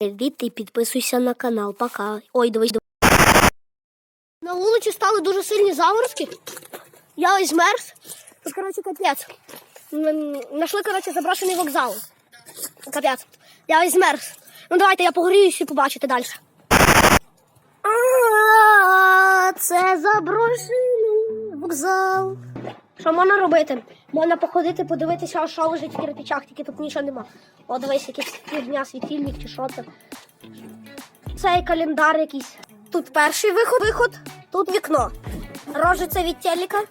Привіт і підписуйся на канал. Пока. Ой, дивись. На вулиці стали дуже сильні заморозки. Я ось змерз. Тут, коротше, капець. Нашли, коротше, заброшений вокзал. Капець. Я ось змерз. Ну давайте я погріюсь і побачите далі. Це заброшений вокзал. Що можна робити? Можна походити, подивитися, що лежить в кирпичах, тільки тут нічого нема. О, дивись, якийсь фігня, світильник чи що це. Цей календар якийсь. Тут перший виход, виход, тут вікно. Рожиця від телека.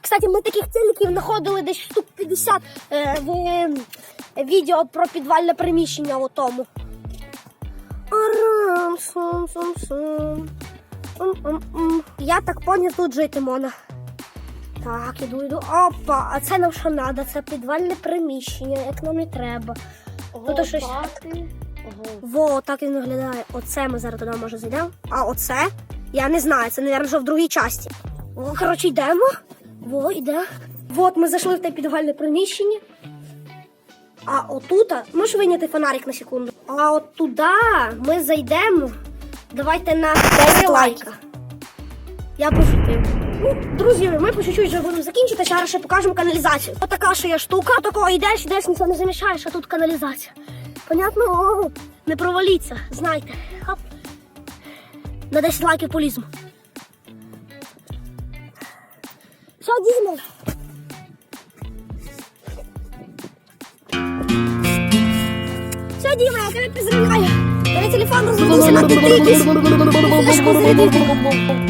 Кстати, ми таких телеків знаходили десь штук 50 е, в е, відео про підвальне приміщення у тому. Я так поняв, тут жити можна. Так, іду, іду. Опа, а це нам що треба? Це підвальне приміщення, як нам і треба. Тут щось. Во, так він виглядає. Оце ми зараз туди може зайдемо. А оце? Я не знаю, це, мабуть, вже в другій часті. О, коротше, йдемо. Во, йде. От ми зайшли в те підвальне приміщення. А отут, можеш виняти фонарик на секунду. А от туди ми зайдемо. Давайте на 10 лайка. Я пошутив. Ну, друзі, ми по чуть-чуть вже будемо закінчити. Зараз ще покажемо каналізацію. Отака ще є штука, такого йдеш, йдеш, нічого не замішаєш, а тут каналізація. Понятно? О, не проваліться, знайте. Хоп. На 10 лайків полізмо. Все, Діма. Все, Діма, я тебе поздравляю. Мене телефон розумівся на ти якийсь. Флешку зарядив.